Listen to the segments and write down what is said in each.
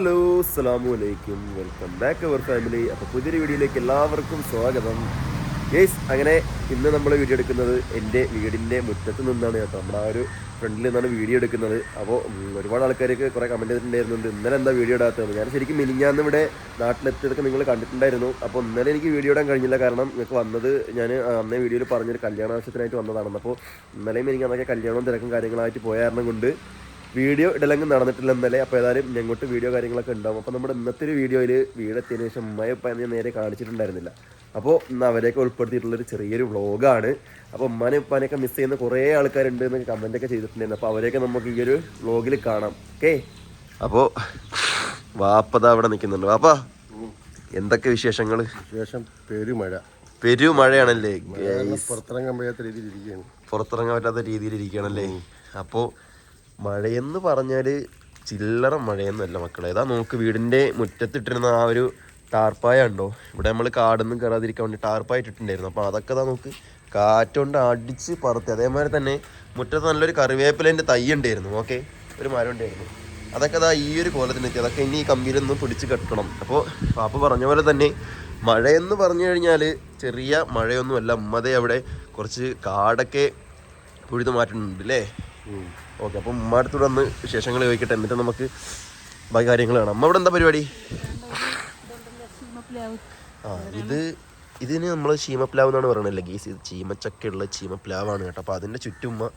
Hello അസ്സാമു അലൈക്കും. Welcome back our family. അപ്പോൾ പുതിയൊരു വീഡിയോയിലേക്ക് എല്ലാവർക്കും സ്വാഗതം. ഗേസ് അങ്ങനെ ഇന്ന് നമ്മൾ വീഡിയോ എടുക്കുന്നത് എന്റെ വീടിന്റെ മുറ്റത്ത് നിന്നാണ് കേട്ടോ. നമ്മുടെ ആ ഒരു ഫ്രണ്ടിൽ നിന്നാണ് വീഡിയോ എടുക്കുന്നത്. അപ്പോൾ ഒരുപാട് ആൾക്കാർക്ക് കുറേ കമന്റ് ചെയ്തിട്ടുണ്ടായിരുന്നുണ്ട് ഇന്നലെ എന്താ വീഡിയോ ഇടാത്തത് ഞാൻ ശരിക്കും മിനിഞ്ഞാന്ന് ഇവിടെ നാട്ടിലെത്തിയതൊക്കെ നിങ്ങൾ കണ്ടിട്ടുണ്ടായിരുന്നു. അപ്പോൾ ഇന്നലെ എനിക്ക് വീഡിയോ ഇടാൻ കഴിഞ്ഞില്ല. കാരണം നിങ്ങൾക്ക് വന്നത് ഞാൻ അന്നേ വീഡിയോയിൽ പറഞ്ഞൊരു കല്യാണ ആവശ്യത്തിനായിട്ട് വന്നതാണെന്ന്. അപ്പോൾ ഇന്നലെയും എനിക്ക് അന്നൊക്കെ കല്യാണവും തിരക്കും കാര്യങ്ങളായിട്ട് പോയ കാരണം കൊണ്ട് വീഡിയോ ഇടലങ്ങ് നടന്നിട്ടില്ല ഇന്നലെ അപ്പോൾ ഏതായാലും ഞങ്ങോട്ട് വീഡിയോ കാര്യങ്ങളൊക്കെ ഉണ്ടാവും. അപ്പോൾ നമ്മുടെ ഇന്നത്തെ ഒരു വീഡിയോയിൽ വീടെത്തിയതിനു ശേഷം ഉമ്മയപ്പ എന്ന് ഞാൻ നേരെ കാണിച്ചിട്ടുണ്ടായിരുന്നില്ല. അപ്പോൾ ഇന്ന് അവരെയൊക്കെ ഉൾപ്പെടുത്തിയിട്ടുള്ളൊരു ചെറിയൊരു വ്ളോഗാണ്. അപ്പോൾ ഉമ്മാനെ ഉപ്പാനെയൊക്കെ മിസ് ചെയ്യുന്ന കുറേ ആൾക്കാരുണ്ട് എന്നൊക്കെ കമന്റൊക്കെ ചെയ്തിട്ടുണ്ടായിരുന്നു. അപ്പോൾ അവരെയൊക്കെ നമുക്ക് ഈ ഒരു വ്ളോഗിൽ കാണാം. ഓക്കേ അപ്പോൾ വാപ്പത അവിടെ നിൽക്കുന്നുണ്ട്. വാപ്പ എന്തൊക്കെ വിശേഷങ്ങൾ വിശേഷം പെരുമഴ. പെരുമഴയാണല്ലേ? പുറത്തിറങ്ങാൻ പറ്റാത്ത രീതിയിൽ പുറത്തിറങ്ങാൻ പറ്റാത്ത രീതിയിൽ ഇരിക്കുകയാണല്ലേ? അപ്പോൾ മഴയെന്ന് പറഞ്ഞാൽ ചില്ലറ മഴയൊന്നുമല്ല മക്കളെ. ഏതാ നോക്ക് വീടിന്റെ മുറ്റത്തിട്ടിരുന്ന ആ ഒരു ടാർപ്പായ ഉണ്ടോ ഇവിടെ നമ്മൾ കാടൊന്നും കയറാതിരിക്കാൻ വേണ്ടി ടാർപ്പായ ഇട്ടിട്ടുണ്ടായിരുന്നു. അപ്പോൾ അതൊക്കെ ഇതാ നോക്ക് കാറ്റുകൊണ്ട് അടിച്ച് പറത്തി. അതേമാതിരി തന്നെ മുറ്റത്ത് നല്ലൊരു കറിവേപ്പിലേന്റെ തൈ ഉണ്ടായിരുന്നു ഓക്കെ? ഒരു മരം ഉണ്ടായിരുന്നു. അതൊക്കെ അതാ ഈ ഒരു കോലത്തിനെത്തി. അതൊക്കെ ഇനി ഈ കമ്പിയിലൊന്നും പിടിച്ച് കെട്ടണം. അപ്പോൾ പാപ്പ പറഞ്ഞ പോലെ തന്നെ മഴയെന്ന് പറഞ്ഞു കഴിഞ്ഞാൽ ചെറിയ മഴയൊന്നുമല്ല. ഉമ്മതേ അവിടെ കുറച്ച് കാടൊക്കെ പുഴുതു മാറ്റുന്നുണ്ട് അല്ലേ? ഓക്കെ അപ്പം ഉമ്മ അടുത്തൂടെ വന്ന് വിശേഷങ്ങൾ ചോദിക്കട്ടെ. എന്നിട്ട് നമുക്ക് ബാക്കി കാര്യങ്ങൾ കാണാം. അമ്മ ഇവിടെ എന്താ പരിപാടി? ആ ഇത് ഇതിന് നമ്മൾ ചീമപ്ലാവ് എന്നാണ് പറയണല്ലേ ഗീസ്? ഇത് ചീമച്ചക്കയുള്ള ചീമപ്ലാവാണ് കേട്ടോ. അപ്പോൾ അതിന്റെ ചുറ്റും ഉമ്മ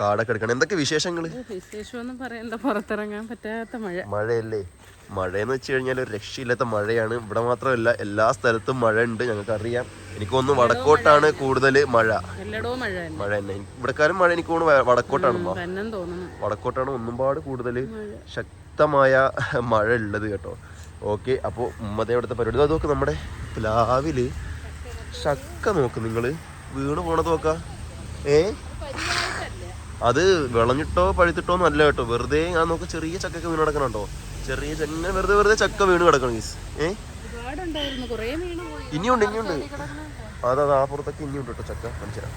കാടൊക്കെ എടുക്കണം. എന്തൊക്കെ വിശേഷങ്ങൾ വിശേഷമൊന്നും പറയണ്ട പുറത്തിറങ്ങാൻ പറ്റാത്ത മഴ. മഴയല്ലേ? മഴയെന്ന് വെച്ച് കഴിഞ്ഞാൽ ഒരു രക്ഷയില്ലാത്ത മഴയാണ്. ഇവിടെ മാത്രമല്ല എല്ലാ സ്ഥലത്തും മഴ ഉണ്ട് ഞങ്ങൾക്ക് അറിയാം എനിക്കൊന്ന് വടക്കോട്ടാണ് കൂടുതൽ മഴ. മഴ തന്നെ. ഇവിടെക്കാരും മഴ എനിക്ക് തോന്നുന്നു വടക്കോട്ടാണ് വടക്കോട്ടാണ് ഒന്നുപാട് കൂടുതൽ ശക്തമായ മഴ ഉള്ളത് കേട്ടോ. ഓക്കെ അപ്പോൾ ഉമ്മതേ അവിടുത്തെ പരിപാടി. അത് നോക്ക് നമ്മുടെ പ്ലാവിൽ. ചക്ക നോക്ക് നിങ്ങൾ വീണ് പോണത് നോക്കാം. ഏ? അത് വിളഞ്ഞിട്ടോ പഴുത്തിട്ടോ ഒന്നും അല്ല കേട്ടോ. വെറുതെ ഞാൻ നോക്ക് ചെറിയ ചക്കൊക്കെ വീണ് കിടക്കണുണ്ടോ? ചെറിയ ചെങ്ങനെ വെറുതെ വെറുതെ ചക്ക വീണ് കിടക്കണം ഗീസ് ഏ? ഇനിയുണ്ട് ഇനിയുണ്ട്. അതാ അപ്പുറത്തൊക്കെ ഇനിയുണ്ട് കേട്ടോ ചക്ക. കാണിച്ചുതരാം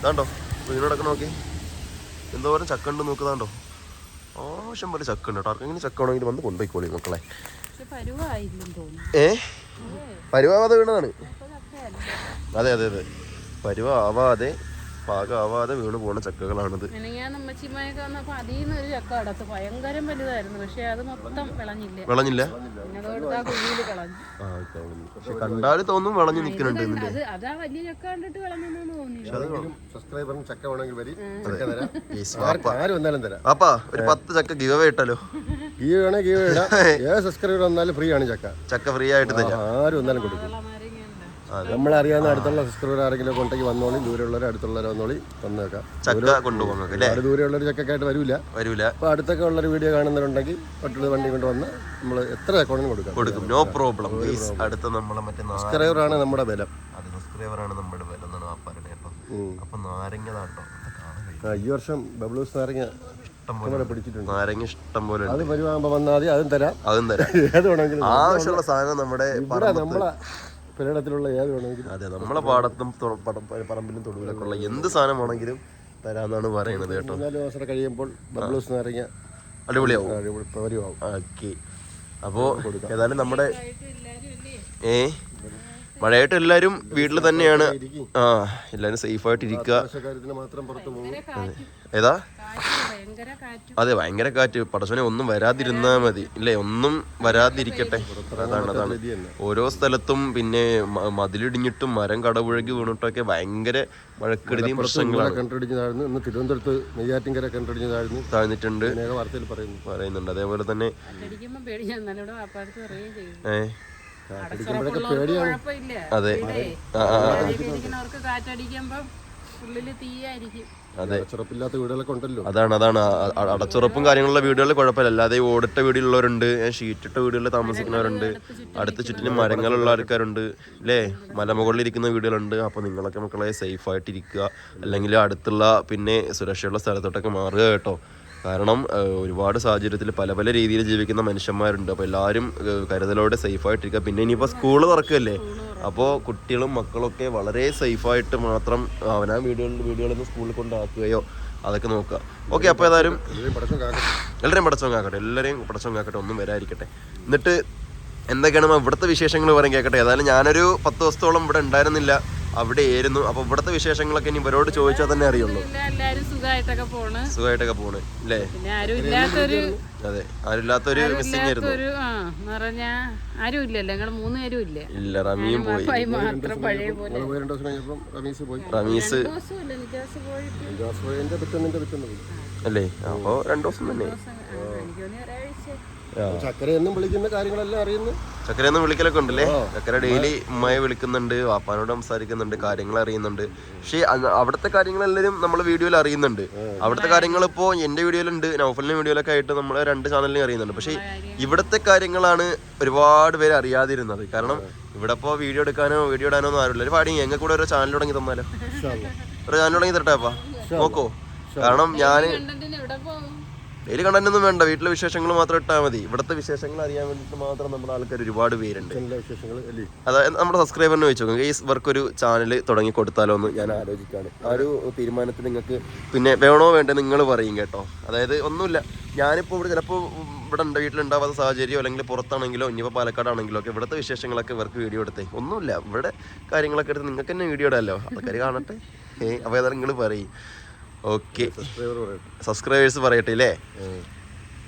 ഇതാണ്ടോ? വീണ് കിടക്കണ നോക്കി. എന്തോരം ചക്ക ഉണ്ട് നോക്കുതാണ്ടോ ആവശ്യം പോലെ ചക്ക ഉണ്ട് കേട്ടോ. ആർക്കെങ്കിലും ചക്ക വേണമെങ്കിൽ വന്ന് കൊണ്ടുപോയിക്കോളി മക്കളെ. ഏ? പരുവാവാതെ വീണതാണ്. അതെ അതെ അതെ. പരുവാവാതെ പാകമാവാതെ വീണ് പോണ ചക്കകളാണിത്. അതിൽ നിന്ന് ഒരു ചക്ക അടത്ത് ഭയങ്കരം വലുതായിരുന്നു. പക്ഷെ അത് മൊത്തം വിളഞ്ഞില്ല. പക്ഷെ കണ്ടാൽ തോന്നും വിളഞ്ഞു നിൽക്കുന്നുണ്ട് അത് അതാ വലിയ ചക്ക കണ്ടിട്ട് വിളഞ്ഞെന്ന് തോന്നി സബ്സ്ക്രൈബറിന് ചക്ക വേണമെങ്കിൽ വരി. ചക്ക തരാം. Yes, ആർക്ക് ആര് വന്നാലും തരാം. അപ്പാ ഒരു പത്ത് ചക്ക ഗിവ് ഇട്ടാലോ? ഇട്ടല്ലോ ഗീവ് വേണേ ഗീ ഇടാം. ഏത് സബ്സ്ക്രൈബർ വന്നാലും ഫ്രീ ആണ് ചക്ക. ചക്ക ഫ്രീ ആയിട്ട് തരാം. ആര് വന്നാലും കൊടുക്കും. നമ്മളറിയാവുന്ന അടുത്തുള്ള സബ്സ്ക്രൈബർ ആരെങ്കിലും കൊണ്ടേക്ക് വന്നോളി ദൂരെയുള്ളവർ അടുത്തുള്ളവർ വന്നോളി വന്നേക്കാം. ചക്ക കൊണ്ടുപോകാൻ ഒരുപാട് ദൂരെയുള്ളൊരു ചക്കക്കായിട്ട് വരില്ല വരൂല. അപ്പോൾ അടുത്തൊക്കെ ഉള്ളൊരു വീഡിയോ കാണുന്നവരുണ്ടെങ്കിൽ പട്ടുള്ള വണ്ടി കൊണ്ട് വന്ന് നമ്മൾ എത്ര അക്കൗണ്ടിന് കൊടുക്കാം. കൊടുക്കും. നോ പ്രോബ്ലം അടുത്ത നമ്മളെ മറ്റേ സബ്സ്ക്രൈബറാണ് നമ്മുടെ ബലം. അത് നമ്മുടെ എന്നാണ് ആ അപ്പൊ നാരങ്ങ ഈ വർഷം ബബ്ലൂസ് നാരങ്ങ നാരങ്ങ ഇഷ്ടം പോലെ അത് പരിവാകുമ്പോൾ വന്നാൽ അതും തരാം. അതും തരാം. ഏത് വേണമെങ്കിലും ആവശ്യമുള്ള സാധനം നമ്മുടെ നമ്മളെ പുരയിടത്തിലുള്ള ഏത് വേണമെങ്കിലും. അതെ നമ്മളെ പാടത്തും തൊ- പടം- പറമ്പിലും തൊടുവിലൊക്കെ ഉള്ള എന്ത് സാധനം വേണമെങ്കിലും തരാമെന്നാണ് പറയുന്നത് കേട്ടോ. മൂന്നാൽ മാസം കഴിയുമ്പോൾ ബബ്ലൂസ് നാരങ്ങ അടിപൊളിയാവും. പരിവാകും ഓക്കെ. അപ്പോൾ ഏതായാലും നമ്മുടെ എല്ലാരും അല്ലേ? ഏ? മഴയായിട്ട് എല്ലാരും വീട്ടിൽ തന്നെയാണ്. ആ എല്ലാരും സേഫ് ആയിട്ട് ഇരിക്കുക ഏതാ? ഭയങ്കര കാറ്റും. അതെ ഭയങ്കര കാറ്റ്. പടശനെ ഒന്നും വരാതിരുന്നാ മതി. ഇല്ലേ ഒന്നും വരാതിരിക്കട്ടെ. അതാണ് അതാണ്. ഓരോ സ്ഥലത്തും പിന്നെ മതിലിടിഞ്ഞിട്ടും മരം കടപുഴകി വീണിട്ടൊക്കെ ഭയങ്കര മഴക്കെടുതിയും പ്രശ്നങ്ങളാണ്. തിരുവനന്തപുരത്ത് നെയ്യാറ്റിൻകര താഴ്ന്നിട്ടുണ്ട് വാർത്തയിൽ പറയുന്നു. പറയുന്നുണ്ട്. അതേപോലെ തന്നെ അതെ. വീടുകളൊക്കെ ഉണ്ടല്ലോ. അതാണ് അതാണ്. അടച്ചുറപ്പും കാര്യങ്ങളുള്ള വീടുകളിൽ കുഴപ്പമില്ല. അല്ലാതെ ഓടിട്ട വീടുള്ളവരുണ്ട് ഷീറ്റിട്ട വീടുകളിൽ താമസിക്കുന്നവരുണ്ട് അടുത്ത ചുറ്റിനും മരങ്ങളുള്ള ആൾക്കാരുണ്ട് അല്ലേ മലമുകളിൽ ഇരിക്കുന്ന വീടുകളുണ്ട്. അപ്പോൾ നിങ്ങളൊക്കെ മക്കളെ സേഫ് ആയിട്ട് ഇരിക്കുക അല്ലെങ്കിൽ അടുത്തുള്ള പിന്നെ സുരക്ഷയുള്ള സ്ഥലത്തോട്ടൊക്കെ മാറുക കേട്ടോ. കാരണം ഒരുപാട് സാഹചര്യത്തിൽ പല പല രീതിയിൽ ജീവിക്കുന്ന മനുഷ്യന്മാരുണ്ട്. അപ്പോൾ എല്ലാവരും കരുതലോടെ സേഫായിട്ടിരിക്കുക പിന്നെ ഇനിയിപ്പോൾ സ്കൂൾ തുറക്കുകയല്ലേ അപ്പോൾ കുട്ടികളും മക്കളൊക്കെ വളരെ സേഫായിട്ട് മാത്രം അവനാ വീടുകളിൽ വീടുകളിൽ നിന്ന് സ്കൂളിൽ കൊണ്ടാക്കുകയോ അതൊക്കെ നോക്കുക. ഓക്കെ അപ്പോൾ ഏതായാലും എല്ലാവരെയും പടച്ചോൻ കാക്കട്ടെ. എല്ലാവരെയും പടച്ചോൻ കാക്കട്ടെ. ഒന്നും വരാതിരിക്കട്ടെ. എന്നിട്ട് എന്തൊക്കെയാണ് ഇവിടുത്തെ വിശേഷങ്ങൾ പറയാൻ കേൾക്കട്ടെ ഏതായാലും ഞാനൊരു പത്ത് ദിവസത്തോളം ഇവിടെ ഉണ്ടായിരുന്നില്ല. അവിടെ ആയിരുന്നു അപ്പോൾ ഇവിടുത്തെ വിശേഷങ്ങളൊക്കെ ഇനി ഇവരോട് ചോദിച്ചാൽ തന്നെ അറിയുള്ളൂ. സുഖമായിട്ടൊക്കെ പോണ്. സുഖമായിട്ടൊക്കെ പോണ് അല്ലേ പിന്നെ ആരും ഇല്ലാത്തൊരു അതെ ആരുമില്ലാത്തൊരു മിസ്സിംഗ് ആയിരുന്നു. ആരും ഇല്ലല്ലോ ഞങ്ങൾ മൂന്ന് പേരും ഇല്ല? ഇല്ല റമിയും പോയി. പാപ്പായി മാത്രം പഴയ പോലെ. നമ്മൾ രണ്ട് ദിവസം കഴിഞ്ഞപ്പം റമീസ് അല്ലേ? അപ്പോ രണ്ടു ദിവസം തന്നെ. ദിവസം ആ, എനിക്ക് തോന്നി ഒരാഴ്ച ആ. ചക്കര എന്നും വിളിക്കുന്ന കാര്യങ്ങളെല്ലാം അറിയുന്നു. ചക്കരയെന്നും വിളിക്കലൊക്കെ ഉണ്ടല്ലേ? ചക്കര ഡെയിലി ഉമ്മയെ വിളിക്കുന്നുണ്ട് വാപ്പാനോട് സംസാരിക്കുന്നുണ്ട് കാര്യങ്ങൾ അറിയുന്നുണ്ട്. പക്ഷേ അവിടുത്തെ കാര്യങ്ങളെല്ലാവരും നമ്മൾ വീഡിയോയിൽ അറിയുന്നുണ്ട്. അവിടുത്തെ കാര്യങ്ങൾ ഇപ്പോൾ എന്റെ വീഡിയോയിലുണ്ട് നൗഫലിന്റെ വീഡിയോയിലൊക്കെ ആയിട്ട് നമ്മൾ രണ്ട് ചാനലിലും അറിയുന്നുണ്ട്. പക്ഷേ ഇവിടുത്തെ കാര്യങ്ങളാണ് ഒരുപാട് പേര് അറിയാതിരുന്നത്. കാരണം ഇവിടെ ഇപ്പോൾ വീഡിയോ എടുക്കാനോ വീഡിയോ ഇടാനോ ഒന്നും ആരുമില്ല. ഒരു പാടി എങ്ങനെ കൂടെ ഒരു ചാനൽ തുടങ്ങി തന്നാലോ? ഒരു ചാനൽ തുടങ്ങി തരട്ടെ അപ്പാ? നോക്കോ. കാരണം ഞാൻ ഡെയിലി കണ്ടന്റ് ഒന്നും വേണ്ട. വീട്ടിലെ വിശേഷങ്ങൾ മാത്രം ഇട്ടാൽ മതി. ഇവിടുത്തെ വിശേഷങ്ങൾ അറിയാൻ വേണ്ടിയിട്ട് മാത്രം നമ്മുടെ ആൾക്കാർ ഒരുപാട് പേരുണ്ട്. അതായത് നമ്മുടെ സബ്സ്ക്രൈബറിനെ വെച്ച് നോക്കുക ഈ ഇവർക്ക് ഒരു ചാനൽ തുടങ്ങി കൊടുത്താലോ എന്ന് ഞാൻ ആലോചിക്കാണ്. ആ ഒരു തീരുമാനത്തിൽ നിങ്ങൾക്ക് പിന്നെ വേണോ വേണ്ടേ നിങ്ങൾ പറയും കേട്ടോ. അതായത് ഒന്നുമില്ല. ഞാനിപ്പോൾ ഇവിടെ ചിലപ്പോൾ ഇവിടെ ഉണ്ട് വീട്ടിലുണ്ടാവാത്ത സാഹചര്യം അല്ലെങ്കിൽ പുറത്താണെങ്കിലോ ഇനിയിപ്പോൾ പാലക്കാടാണെങ്കിലോ ഒക്കെ ഇവിടുത്തെ വിശേഷങ്ങളൊക്കെ ഇവർക്ക് വീഡിയോ എടുത്തേ. ഒന്നുമില്ല. ഇവിടെ കാര്യങ്ങളൊക്കെ എടുത്ത് നിങ്ങൾക്ക് തന്നെ വീഡിയോ ഇടാമല്ലോ ആൾക്കാർ കാണട്ടെ. ഏ അപ്പോൾ ഏതായാലും നിങ്ങൾ പറയും. ഓക്കെ. സബ്സ്ക്രൈബേഴ്സ് പറയട്ടെ. അല്ലേ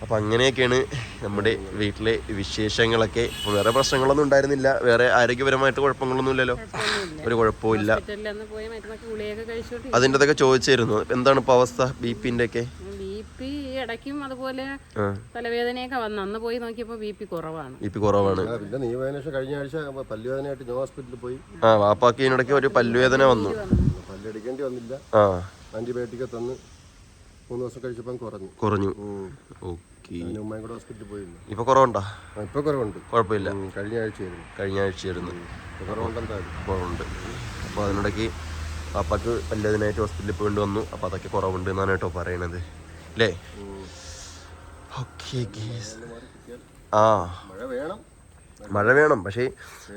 അപ്പം അങ്ങനെയൊക്കെയാണ് നമ്മുടെ വീട്ടിലെ വിശേഷങ്ങളൊക്കെ. വേറെ പ്രശ്നങ്ങളൊന്നും ഉണ്ടായിരുന്നില്ല. വേറെ ആരോഗ്യപരമായിട്ട് കുഴപ്പങ്ങളൊന്നും ഇല്ലല്ലോ. ഒരു കഴിച്ചോട്ട് അതിന്റെ അതൊക്കെ ചോദിച്ചിരുന്നു. എന്താണ് ഇപ്പോൾ അവസ്ഥ? ബി പിന്റെ ഒക്കെ ബി ഇടയ്ക്കും അതുപോലെ തലവേദനയൊക്കെ വന്നു. അന്ന് പോയി നോക്കിയപ്പോൾ ബി പി കുറവാണ്. ബി പി കുറവാണ്. പിന്നെ നീ വേദന കഴിഞ്ഞ ആഴ്ച പല്ലുവേദനയായിട്ട് ഹോസ്പിറ്റലിൽ പോയി. ആ വാപ്പാക്ക് ഇതിനിടയ്ക്ക് ഒരു പല്ലുവേദന വന്നു. പല്ലെടുക്കേണ്ടി വന്നില്ല. ആ. ആന്റിബയോട്ടിക് തന്ന് മൂന്ന് ദിവസം കഴിച്ചപ്പം കുറഞ്ഞു. കുറഞ്ഞു. ഓക്കെ. അതിന് ഉമ്മയും കൂടെ ഹോസ്പിറ്റലിൽ പോയിരുന്നു. കുറവുണ്ടോ? ഇപ്പൊ കുറവുണ്ട്. കുഴപ്പമില്ല. കഴിഞ്ഞ ആഴ്ചയായിരുന്നു. കഴിഞ്ഞ ആഴ്ചയായിരുന്നു. ഇപ്പൊ കുറവുണ്ടെന്തായാലും കുറവുണ്ട്. അപ്പോൾ അതിനിടയ്ക്ക് പാപ്പാക്ക് പല്ലതിനായിട്ട് ഹോസ്പിറ്റലിൽ പോയിട്ട് വന്നു. അപ്പോൾ അതൊക്കെ കുറവുണ്ട് എന്നാണ് കേട്ടോ പറയണത്. അല്ലേ ഓക്കെ ആ. മഴ വേണം. മഴ വേണം. പക്ഷേ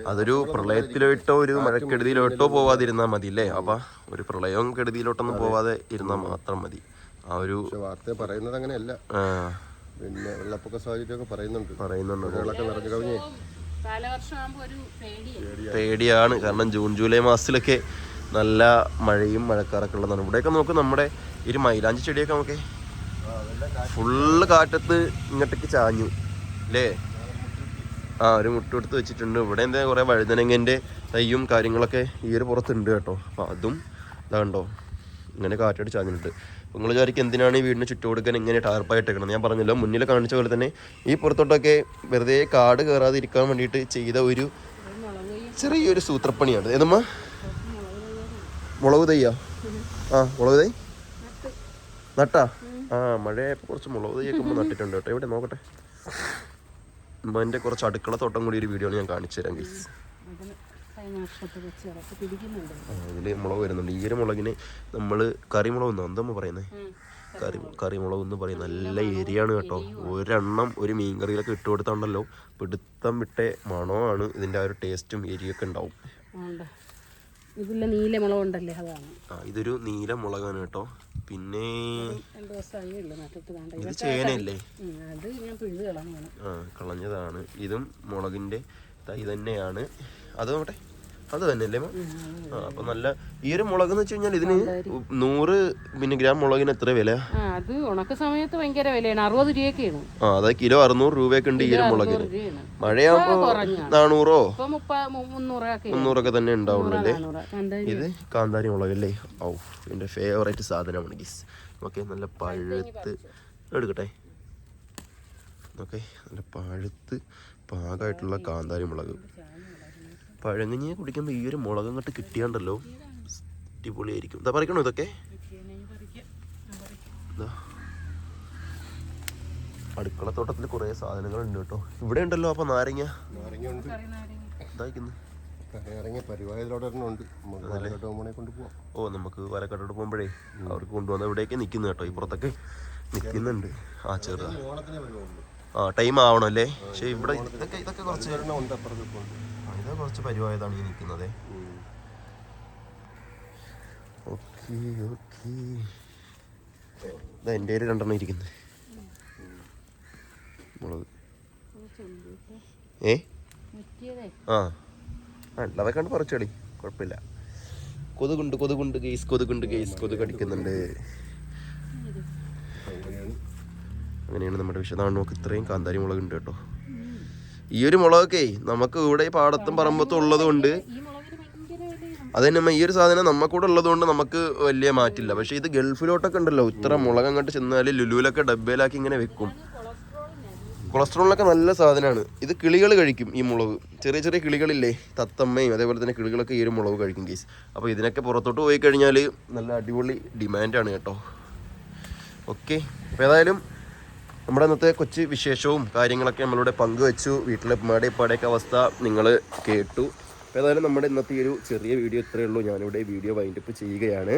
അതൊരു പ്രളയത്തിലോട്ടോ ഒരു മഴക്കെടുതിയിലോട്ടോ പോവാതിരുന്നാൽ മതി അല്ലേ അപ്പൊ ഒരു പ്രളയവും കെടുതിയിലോട്ടൊന്നും പോവാതെ ഇരുന്നാൽ മാത്രം മതി. ആ ഒരു വാർത്ത പറയുന്നത് അങ്ങനെയല്ല. പിന്നെ വെള്ളപ്പൊക്ക സാഹചര്യമൊക്കെ പറയുന്നുണ്ട്. പറയുന്നുണ്ട്. നിറഞ്ഞു കവിഞ്ഞേ കാലവർഷം ആകുമ്പോൾ ഒരു പേടിയാണ്. പേടിയാണ്. കാരണം ജൂൺ ജൂലൈ മാസത്തിലൊക്കെ നല്ല മഴയും മഴക്കാറൊക്കെ ഉള്ളതാണ് ഇവിടെയൊക്കെ നോക്ക് നമ്മുടെ ഈ ഒരു മൈലാഞ്ചി ചെടിയൊക്കെ നമുക്ക് ഫുള്ള് കാറ്റത്ത് ഇങ്ങോട്ടേക്ക് ചാഞ്ഞു. അല്ലേ ആ ഒരു മുട്ടെടുത്ത് വെച്ചിട്ടുണ്ട്. ഇവിടെ എന്താ കുറേ വഴുതനങ്ങന്റെ തയ്യും കാര്യങ്ങളൊക്കെ ഈ ഒരു പുറത്തുണ്ട് കേട്ടോ. അപ്പം അതും ഇതാണ്ടോ ഇങ്ങനെ കാറ്റടി ചാഞ്ഞിട്ടുണ്ട് നിങ്ങൾ വിചാരിക്കും എന്തിനാണ് ഈ വീടിന് ചുറ്റു കൊടുക്കാൻ ഇങ്ങനെ ടാർപ്പായിട്ടേക്കണം ഞാൻ പറഞ്ഞല്ലോ മുന്നിൽ കാണിച്ച പോലെ തന്നെ ഈ പുറത്തോട്ടൊക്കെ വെറുതെ കാട് കയറാതിരിക്കാൻ വേണ്ടിയിട്ട് ചെയ്ത ഒരു ചെറിയൊരു സൂത്രപ്പണിയാണ്. ഏതമ്മ? മുളക് തയ്യാ ആ മുളക് തൈ? നട്ടാ? ആ മഴയായപ്പോൾ കുറച്ച് മുളക് തൈയൊക്കെ നട്ടിട്ടുണ്ട് കേട്ടോ. ഇവിടെ നോക്കട്ടെ. ഉമ്മന്റെ കുറച്ച് അടുക്കള തോട്ടം കൂടി ഒരു വീഡിയോ ഞാൻ കാണിച്ചു തരാം ഗൈസ് അതിൽ മുളക് വരുന്നുണ്ട്. ഈ ഒരു മുളകിന് നമ്മൾ കറിമുളക് എന്നോ എന്താ പറയുന്നത്. കറി കറിമുളക് എന്ന് പറയും നല്ല എരിയാണ് കേട്ടോ. ഒരെണ്ണം ഒരു മീൻ കറിയിലൊക്കെ ഇട്ട് കൊടുത്താണ്ടല്ലോ. പിടുത്തം വിട്ടേ മണമാണ് ഇതിന്റെ ആ ഒരു ടേസ്റ്റും എരിയൊക്കെ ഉണ്ടാവും. നീല അതാണ്. ആ ഇതൊരു നീല മുളകാണ് കേട്ടോ. പിന്നെ രണ്ട് ദിവസമായി ഉള്ളു നട്ടിട്ട് വേണ്ട. ഇത് ചേനയല്ലേ? അത് ഞാൻ പിഴുത് കളഞ്ഞാണ് ആ കളഞ്ഞതാണ്. ഇതും മുളകിന്റെ തൈ തന്നെയാണ് അത് നോട്ടെ അത് തന്നെയല്ലേ? ആ അപ്പൊ നല്ല ഈ ഒരു മുളക് എന്ന് വെച്ച് കഴിഞ്ഞാൽ ഇതിന് നൂറ് പിന്നെ ഗ്രാം മുളകിന് എത്ര വില? അത് ഉണക്ക സമയത്ത് ഭയങ്കര വിലയാണ്. അറുപത് രൂപയൊക്കെയാണ്. ആ അതായത് കിലോ അറുന്നൂറ് രൂപയൊക്കെ ഉണ്ട് ഈ ഒരു മുളകിന്. മഴയാകുമ്പോ. നാനൂറോ? മുന്നൂറൊക്കെ തന്നെ ഉണ്ടാവുള്ളൂ അല്ലേ? ഇത്? കാന്താരി മുളക് അല്ലേ മുളകല്ലേ? ഔ എന്റെ ഫേവറേറ്റ് സാധനമാണ് ഗീസ്. ഓക്കെ നല്ല പഴുത്ത് എടുക്കട്ടെ. ഓക്കെ നല്ല പഴുത്ത് പാകമായിട്ടുള്ള കാന്താരി മുളക്. പഴങ്ങഞ്ഞിയെ കുടിക്കുമ്പോൾ ഈ ഒരു മുളക് അങ്ങോട്ട് കിട്ടിയാണ്ടല്ലോ? അടിപൊളിയായിരിക്കും. ഇതാ പറിക്കണോ ഇതൊക്കെ. അടുക്കളത്തോട്ടത്തിൽ കുറേ സാധനങ്ങളുണ്ട് കേട്ടോ. ഇവിടെ ഉണ്ടല്ലോ അപ്പോൾ നാരങ്ങ? ഓ നമുക്ക് വരക്കാട്ടോട് പോകുമ്പോഴേ അവർക്ക് കൊണ്ടുവന്ന ഇവിടേക്ക് നിൽക്കുന്നു കേട്ടോ. ഇപ്പുറത്തൊക്കെ പുറത്തൊക്കെ നിൽക്കുന്നുണ്ട് ആ ചെറുതാ. ഓണത്തിനെ വരുവായിരുന്നു ആ ടൈം ആവണം അല്ലേ പക്ഷേ ഇവിടെ ഇതൊക്കെ ഇതൊക്കെ കുറച്ച് ഉണ്ട് അപ്പുറത്ത് ഇത് കുറച്ച് പരിവായതാണ് ഈ നിൽക്കുന്നത്. ഓക്കെ എന്റെ കയ്യിൽ രണ്ടെണ്ണം ഇരിക്കുന്നത് ഏ? ആ. ഉള്ളതൊക്കെ കണ്ട് പറിച്ചോളി. കുഴപ്പമില്ല. കൊതുകുണ്ട് കൊതുകുണ്ട് ഗെയ്സ് കൊതുകുണ്ട് ഗെയ്സ് കൊതുക് അടിക്കുന്നുണ്ട്. അങ്ങനെയാണ് നമ്മുടെ വിശദമാണ് നമുക്ക് ഇത്രയും കാന്താരി മുളക് ഉണ്ട് കേട്ടോ. ഈ ഒരു മുളകൊക്കെ നമുക്ക് ഇവിടെ ഈ പാടത്തും പറമ്പത്തും ഉള്ളതുകൊണ്ട് കൊണ്ട് ഈ ഒരു സാധനം നമ്മക്കൂടെ ഉള്ളതുകൊണ്ട് നമുക്ക് വലിയ മാറ്റില്ല. പക്ഷെ ഇത് ഗൾഫിലോട്ടൊക്കെ ഉണ്ടല്ലോ. ഇത്ര മുളക് അങ്ങോട്ട് ചെന്നാൽ ലുലുവിലൊക്കെ ഡബ്ബയിലാക്കി ഇങ്ങനെ വെക്കും. കൊളസ്ട്രോളിന് കൊളസ്ട്രോളിനൊക്കെ നല്ല സാധനമാണ് ഇത് കിളികൾ കഴിക്കും ഈ മുളക്. ചെറിയ ചെറിയ കിളികളില്ലേ തത്തമ്മയും അതേപോലെ തന്നെ കിളികളൊക്കെ ഈ ഒരു മുളക് കഴിക്കും കേസ് അപ്പോൾ ഇതിനൊക്കെ പുറത്തോട്ട് പോയി കഴിഞ്ഞാൽ നല്ല അടിപൊളി ഡിമാൻഡാണ് കേട്ടോ. ഓക്കെ അപ്പോൾ ഏതായാലും നമ്മുടെ ഇന്നത്തെ കൊച്ച് വിശേഷവും കാര്യങ്ങളൊക്കെ നമ്മളിവിടെ പങ്കുവെച്ചു. വീട്ടിലെ ഉമ്മയുടെ ഇപ്പാടെയൊക്കെ അവസ്ഥ നിങ്ങൾ കേട്ടു. അപ്പോൾ ഏതായാലും നമ്മുടെ ഇന്നത്തെ ഈ ഒരു ചെറിയ വീഡിയോ ഇത്രയേ ഉള്ളൂ. ഞാനിവിടെ വീഡിയോ വൈൻഡപ്പ് ചെയ്യുകയാണ്.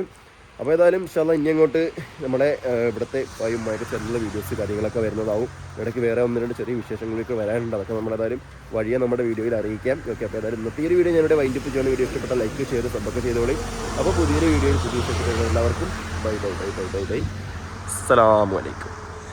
അപ്പോൾ ഏതായാലും ഇൻഷാല്ല ഇനി അങ്ങോട്ട് നമ്മുടെ ഇവിടുത്തെ വായുമായിട്ട് ചെറിയ വീഡിയോസ് കാര്യങ്ങളൊക്കെ വരുന്നതാവും. ഇടയ്ക്ക് വേറെ ഒന്ന് രണ്ട് ചെറിയ വിശേഷങ്ങളൊക്കെ വരാനുണ്ട്. അതൊക്കെ നമ്മളേതായാലും വഴിയെ നമ്മുടെ വീഡിയോയിൽ അറിയിക്കാം. ഓക്കെ അപ്പോൾ ഏതായാലും ഇന്നത്തെ ഈ വീഡിയോ ഞാനിവിടെ വൈൻഡപ്പ് ചെയ്യുന്ന വീഡിയോ ഇഷ്ടപ്പെട്ട ലൈക്ക് ചെയ്ത് സബ്ബൊക്കെ ചെയ്തോളി. അപ്പോൾ പുതിയൊരു വീഡിയോയിൽ പുതിയ വിശേഷങ്ങൾ എല്ലാവർക്കും bye bye bye bye bye bye അലൈക്കും.